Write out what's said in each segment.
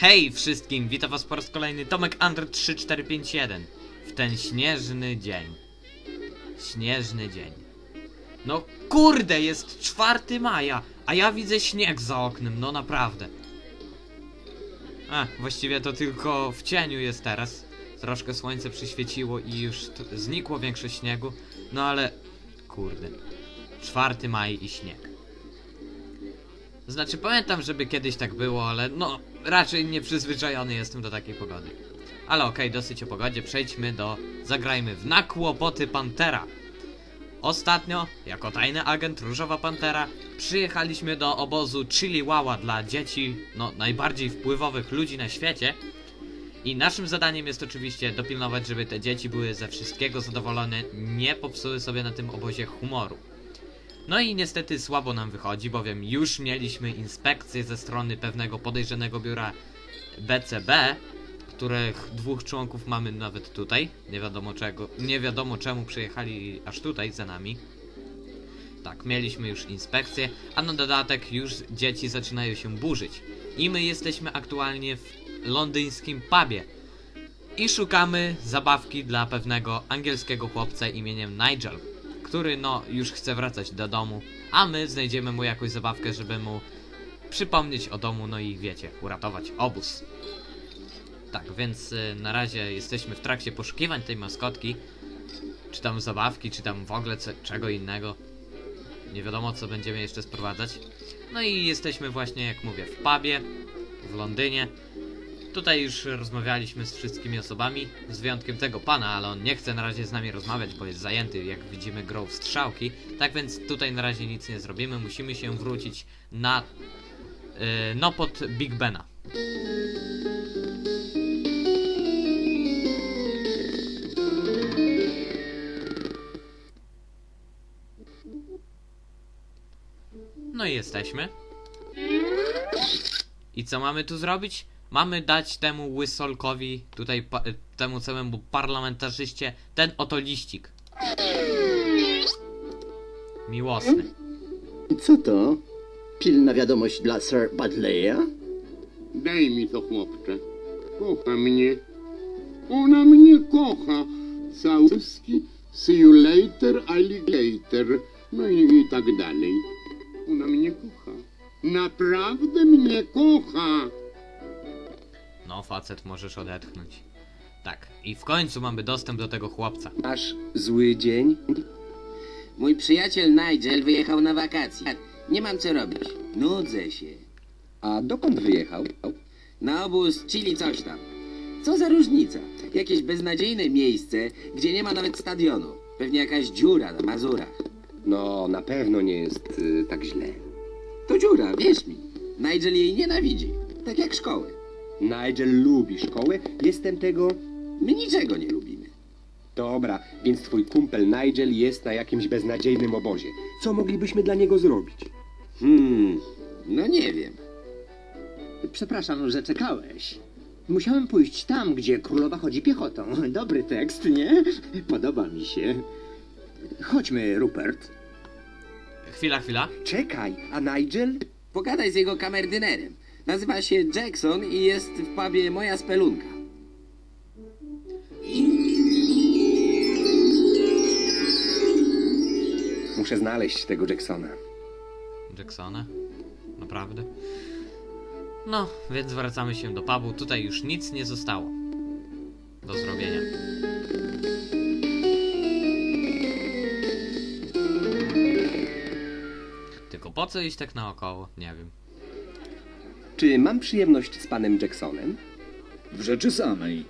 Hej wszystkim, witam was po raz kolejny Tomek Under 3451 w ten śnieżny dzień. Śnieżny dzień. No kurde, jest 4 maja, a ja widzę śnieg za oknem, no naprawdę. A, właściwie to tylko w cieniu jest teraz. Troszkę słońce przyświeciło i już znikło większość śniegu, no ale kurde. 4 maj i śnieg. Znaczy pamiętam, żeby kiedyś tak było, ale no raczej nieprzyzwyczajony jestem do takiej pogody. Ale okej, dosyć o pogodzie, przejdźmy do... Zagrajmy w Na kłopoty Pantera. Ostatnio, jako tajny agent Różowa Pantera, przyjechaliśmy do obozu Chiliwała dla dzieci, no najbardziej wpływowych ludzi na świecie. I naszym zadaniem jest oczywiście dopilnować, żeby te dzieci były ze wszystkiego zadowolone, nie popsuły sobie na tym obozie humoru. No i niestety słabo nam wychodzi, bowiem już mieliśmy inspekcję ze strony pewnego podejrzanego biura BCB, których dwóch członków mamy nawet tutaj. Nie wiadomo czego, nie wiadomo czemu przyjechali aż tutaj za nami. Tak, mieliśmy już inspekcję, a na dodatek już dzieci zaczynają się burzyć. I my jesteśmy aktualnie w londyńskim pubie. I szukamy zabawki dla pewnego angielskiego chłopca imieniem Nigel, który no już chce wracać do domu, a my znajdziemy mu jakąś zabawkę, żeby mu przypomnieć o domu, no i wiecie, uratować obóz. Tak, więc y, na razie jesteśmy w trakcie poszukiwań tej maskotki, czy tam zabawki, czy tam w ogóle czego innego. Nie wiadomo co będziemy jeszcze sprowadzać. No i jesteśmy właśnie, jak mówię, w pubie w Londynie. Tutaj już rozmawialiśmy z wszystkimi osobami, z wyjątkiem tego pana, ale on nie chce na razie z nami rozmawiać, bo jest zajęty, jak widzimy, grą w strzałki. Tak więc tutaj na razie nic nie zrobimy, musimy się wrócić na... Yy, no pod Big Bena. No i jesteśmy. I co mamy tu zrobić? Mamy dać temu łysolkowi, tutaj temu całemu parlamentarzyście, ten oto liścik. Miłosny. Co to? Pilna wiadomość dla Sir Budleya? Daj mi to, chłopcze. Kocha mnie. Ona mnie kocha. Całuski, see you later, alligator. No i, i tak dalej. Ona mnie kocha. Naprawdę mnie kocha. Facet, możesz odetchnąć. Tak, i w końcu mamy dostęp do tego chłopca. Masz zły dzień? Mój przyjaciel Nigel wyjechał na wakacje. Nie mam co robić. Nudzę się. A dokąd wyjechał? Na obóz chili coś tam. Co za różnica? Jakieś beznadziejne miejsce, gdzie nie ma nawet stadionu. Pewnie jakaś dziura na Mazurach. No, na pewno nie jest y, tak źle. To dziura, wierz mi. Nigel jej nienawidzi. Tak jak szkoły. Nigel lubi szkołę, jestem tego... My niczego nie lubimy. Dobra, więc twój kumpel Nigel jest na jakimś beznadziejnym obozie. Co moglibyśmy dla niego zrobić? Hmm, no nie wiem. Przepraszam, że czekałeś. Musiałem pójść tam, gdzie królowa chodzi piechotą. Dobry tekst, nie? Podoba mi się. Chodźmy, Rupert. Chwila, chwila. Czekaj, a Nigel? Pogadaj z jego kamerdynerem. Nazywa się Jackson i jest w pubie Moja Spelunka. Muszę znaleźć tego Jacksona. Jacksona? Naprawdę? No, więc wracamy się do pubu. Tutaj już nic nie zostało do zrobienia. Tylko po co iść tak naokoło? Nie wiem. Czy mam przyjemność z panem Jacksonem? W rzeczy samej.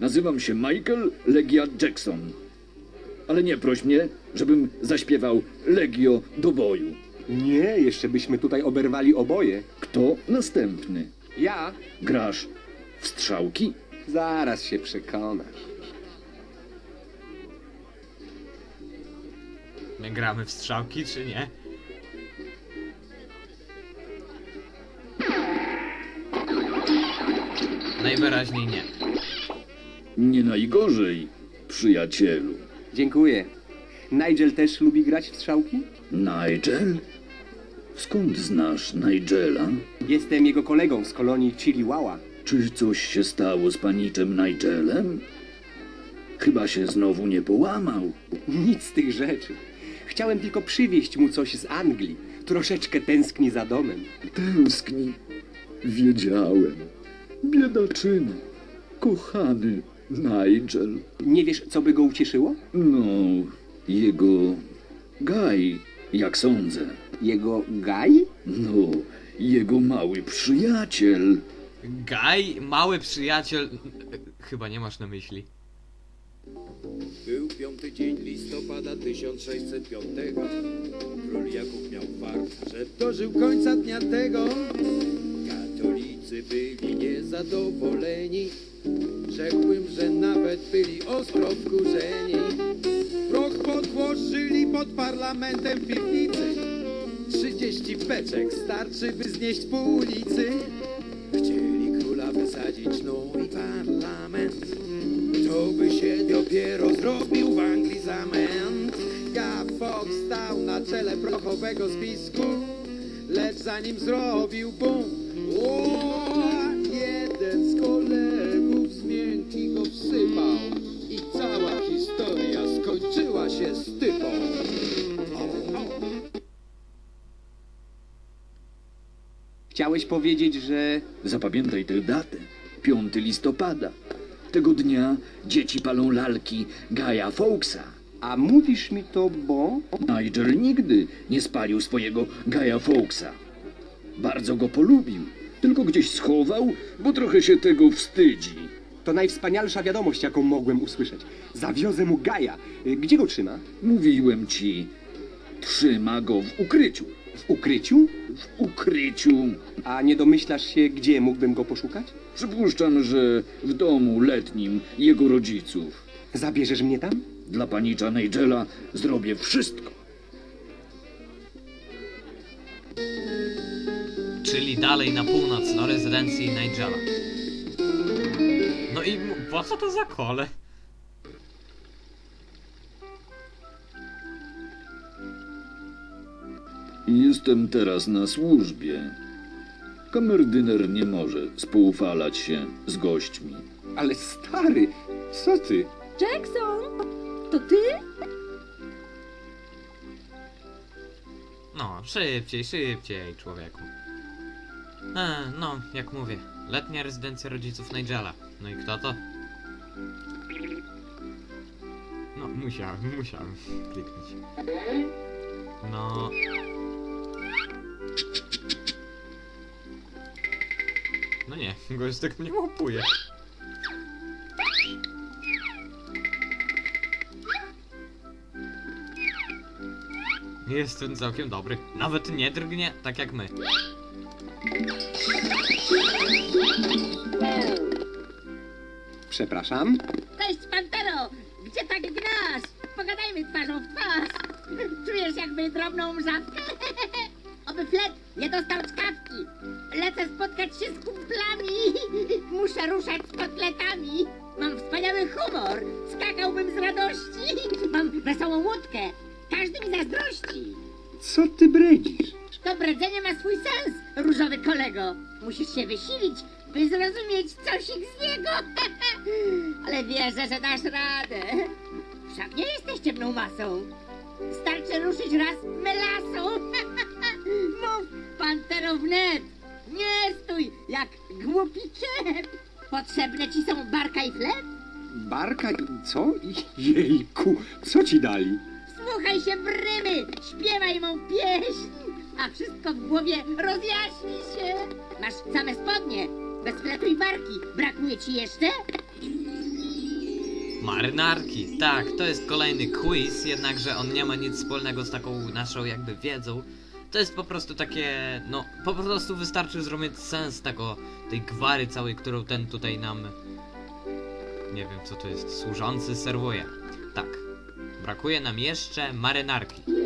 Nazywam się Michael Legia Jackson. Ale nie proś mnie, żebym zaśpiewał Legio do boju. Nie, jeszcze byśmy tutaj oberwali oboje. Kto następny? Ja? Grasz w strzałki? Zaraz się przekonasz. My gramy w strzałki, czy nie? Najwyraźniej nie. Nie najgorzej, przyjacielu. Dziękuję. Nigel też lubi grać w strzałki? Nigel? Skąd znasz Nigela? Jestem jego kolegą z kolonii Chiliwała. Czy coś się stało z paniczem Nigelem? Chyba się znowu nie połamał. Nic z tych rzeczy. Chciałem tylko przywieźć mu coś z Anglii. Troszeczkę tęskni za domem. Tęskni. Wiedziałem. Biedaczyna. Kochany Nigel. Nie wiesz, co by go ucieszyło? No, jego gaj, jak sądzę. Jego gaj? No, jego mały przyjaciel. Gaj, mały przyjaciel... Chyba nie masz na myśli. Był piąty dzień listopada 1605. Król Jakub miał fart, że dożył końca dnia tego. Byli niezadowoleni. Rzekłbym, że nawet byli ostro wkurzeni. Proch podłożyli pod parlamentem piwnicy. 30 beczek starczy, by znieść pół ulicy. Chcieli króla wysadzić, no i parlament. To by się dopiero zrobił w Anglii zamęt. Ja Fox stał na czele prochowego spisku, lecz zanim zrobił bum, się stypą. O, o. Chciałeś powiedzieć, że... Zapamiętaj tę datę. 5 listopada. Tego dnia dzieci palą lalki Gaja Fawkesa. A mówisz mi to, bo... Nigel nigdy nie spalił swojego Gaja Fawkesa. Bardzo go polubił, tylko gdzieś schował, bo trochę się tego wstydzi. To najwspanialsza wiadomość, jaką mogłem usłyszeć. Zawiozę mu Gaja. Y, Gdzie go trzyma? Mówiłem ci, trzyma go w ukryciu. W ukryciu? W ukryciu. A nie domyślasz się, gdzie mógłbym go poszukać? Przypuszczam, że w domu letnim jego rodziców. Zabierzesz mnie tam? Dla panicza Nigela zrobię wszystko. Czyli dalej na północ, do rezydencji Nigela. No i po co to za kole? Jestem teraz na służbie. Kamerdyner nie może spoufalać się z gośćmi. Ale stary, co ty? Jackson! To ty? No, szybciej, szybciej, człowieku. E, no, jak mówię, letnia rezydencja rodziców Nigela. No i kto to? No, musiałem, musiałem kliknąć. No... No nie, gość tego nie łapuje. Jest ten całkiem dobry. Nawet nie drgnie, tak jak my. Przepraszam? Cześć, Pantero! Gdzie tak gnasz? Pogadajmy twarzą w twarz. Czujesz jakby drobną mrzawkę? Oby Flet nie dostał czkawki. Lecę spotkać się z kumplami. Muszę ruszać z kotletami. Mam wspaniały humor. Skakałbym z radości. Mam wesołą łódkę. Każdy mi zazdrości. Co ty bredzisz? To bredzenie ma swój sens, różowy kolego. Musisz się wysilić, by zrozumieć cosik z niego. Ale wierzę, że dasz radę. Wszak nie jesteś ciemną masą. Starczy ruszyć raz melasą. Mów, pantero wnet. Nie stój jak głupi ciep. Potrzebne ci są barka i flet? Barka i co? Jejku, co ci dali? Słuchaj się w rymy, śpiewaj mą pieśń, a wszystko w głowie rozjaśni się. Masz same spodnie, i barki. Brakuje ci jeszcze? Marynarki, tak, to jest kolejny quiz, jednakże on nie ma nic wspólnego z taką naszą jakby wiedzą. To jest po prostu takie, no, po prostu wystarczy zrozumieć sens tego, tej gwary całej, którą ten tutaj nam, nie wiem co to jest, służący serwuje. Tak, brakuje nam jeszcze marynarki.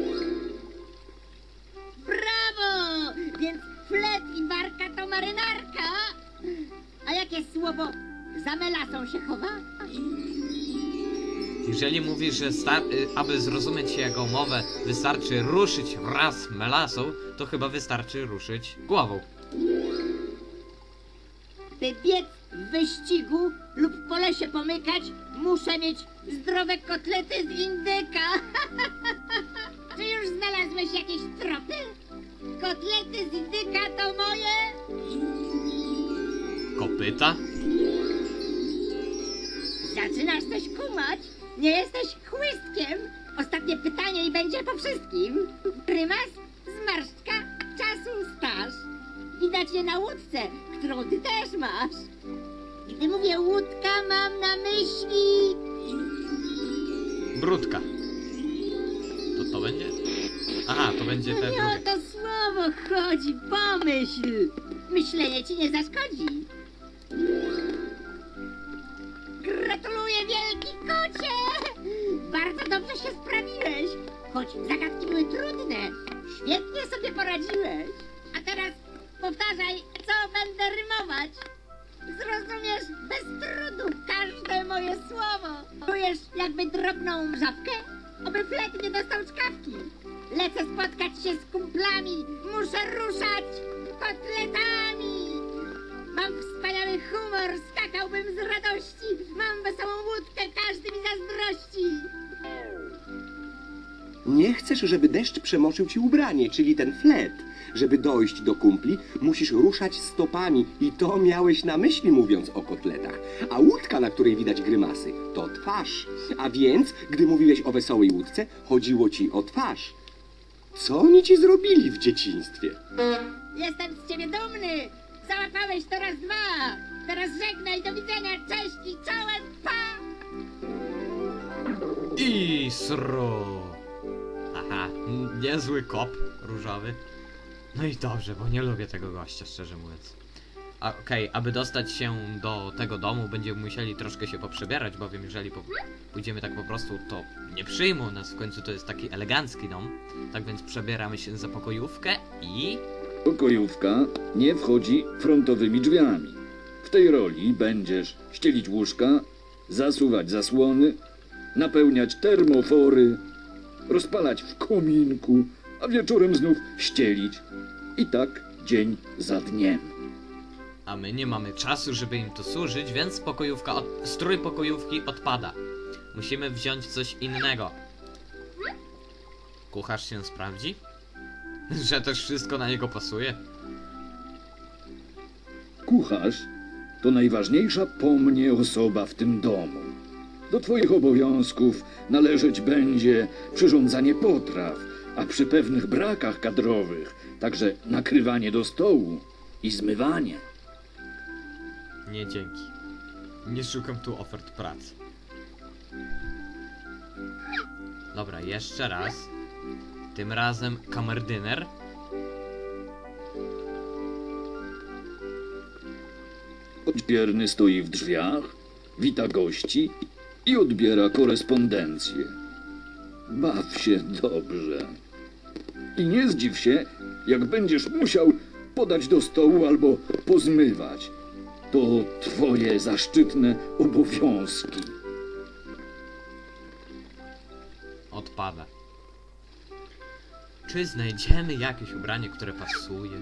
Za melasą się? Jeżeli mówisz, że y, aby zrozumieć jego mowę wystarczy ruszyć raz melasą, to chyba wystarczy ruszyć głową. by biec w wyścigu lub po lesie pomykać, muszę mieć zdrowe kotlety z indyka. Czy już znalazłeś jakieś tropy? Kotlety z indyka to moje? Kopyta? Coś kumać? Nie jesteś chłystkiem? Ostatnie pytanie i będzie po wszystkim. Prymas, zmarszczka, czasu staż. Widać je na łódce, którą ty też masz. Gdy mówię łódka, mam na myśli... Brudka. To to będzie? Aha, to będzie te Nie o to słowo chodzi, pomyśl. Myślenie ci nie zaszkodzi. Gratuluję, wielki kocie! Bardzo dobrze się sprawiłeś. Choć zagadki były trudne, świetnie sobie poradziłeś. A teraz powtarzaj, co będę rymować. Zrozumiesz bez trudu każde moje słowo. Czujesz jakby drobną mrzawkę? Oby flet nie dostał czkawki. Lecę spotkać się z kumplami. Muszę ruszać kotletami. Mam wspaniały humor, skakałbym z radości. Mam wesołą łódkę, każdy mi zazdrości. Nie chcesz, żeby deszcz przemoczył ci ubranie, czyli ten flet. Żeby dojść do kumpli, musisz ruszać stopami i to miałeś na myśli mówiąc o kotletach. A łódka, na której widać grymasy, to twarz. A więc, gdy mówiłeś o wesołej łódce, chodziło ci o twarz. Co oni ci zrobili w dzieciństwie? Jestem z ciebie dumny. Załapałeś to raz dwa. Teraz żegnaj, do widzenia, cześć i czołem, pa! I sro. Aha, niezły kop różowy. No i dobrze, bo nie lubię tego gościa, szczerze mówiąc. A, Okej, aby dostać się do tego domu, będziemy musieli troszkę się poprzebierać, bowiem jeżeli po, pójdziemy tak po prostu, to nie przyjmą nas. W końcu to jest taki elegancki dom. Tak więc przebieramy się za pokojówkę i... Pokojówka nie wchodzi frontowymi drzwiami. W tej roli będziesz ścielić łóżka, zasuwać zasłony, napełniać termofory, rozpalać w kominku, a wieczorem znów ścielić. I tak dzień za dniem. A my nie mamy czasu, żeby im to służyć, więc pokojówka od... strój pokojówki odpada. Musimy wziąć coś innego. Kucharz się sprawdzi? Że też wszystko na niego pasuje? Kucharz to najważniejsza po mnie osoba w tym domu. Do twoich obowiązków należeć będzie przyrządzanie potraw, a przy pewnych brakach kadrowych także nakrywanie do stołu i zmywanie. Nie dzięki. Nie szukam tu ofert pracy. Dobra, jeszcze raz. Tym razem kamerdyner. Odbierny stoi w drzwiach, wita gości i odbiera korespondencję. Baw się dobrze. I nie zdziw się, jak będziesz musiał podać do stołu albo pozmywać. To twoje zaszczytne obowiązki. Odpada. Czy znajdziemy jakieś ubranie, które pasuje?